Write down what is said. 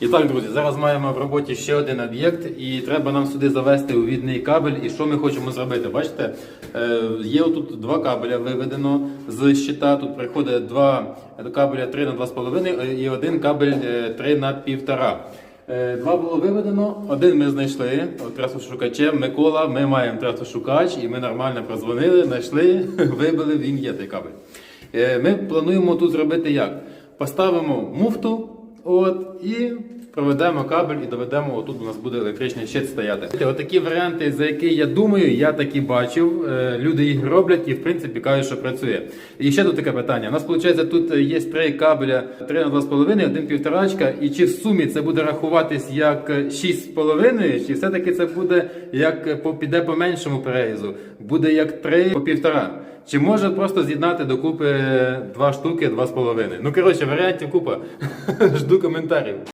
І так, друзі, зараз маємо в роботі ще один об'єкт, і треба нам сюди завести увідний кабель. І що ми хочемо зробити? Бачите, е, є тут два кабеля виведено з щита. Тут приходить два кабеля 3 на 2,5 і один кабель е, 3 на 1,5. Е, Два було виведено, один ми знайшли трасошукачем. Микола, ми маємо трасошукач, і ми нормально прозвонили, знайшли, вибили, він є той кабель. Е, Ми плануємо тут зробити як? Поставимо муфту, от, і проведемо кабель і доведемо, отут у нас буде електричний щит стояти. Отакі варіанти, за які я думаю, я такі бачив. Е, Люди їх роблять і в принципі кажуть, що працює. І ще тут таке питання. У нас виходить, тут є три кабеля 3 на 2,5, один півторачка. І чи в сумі це буде рахуватись як 6,5, чи все-таки це буде як піде по меншому перерізу? Буде як 3 по півтора. Чи може просто з'єднати докупи два штуки, два з половиною? Ну коротше, варіантів купа. Жду коментарів.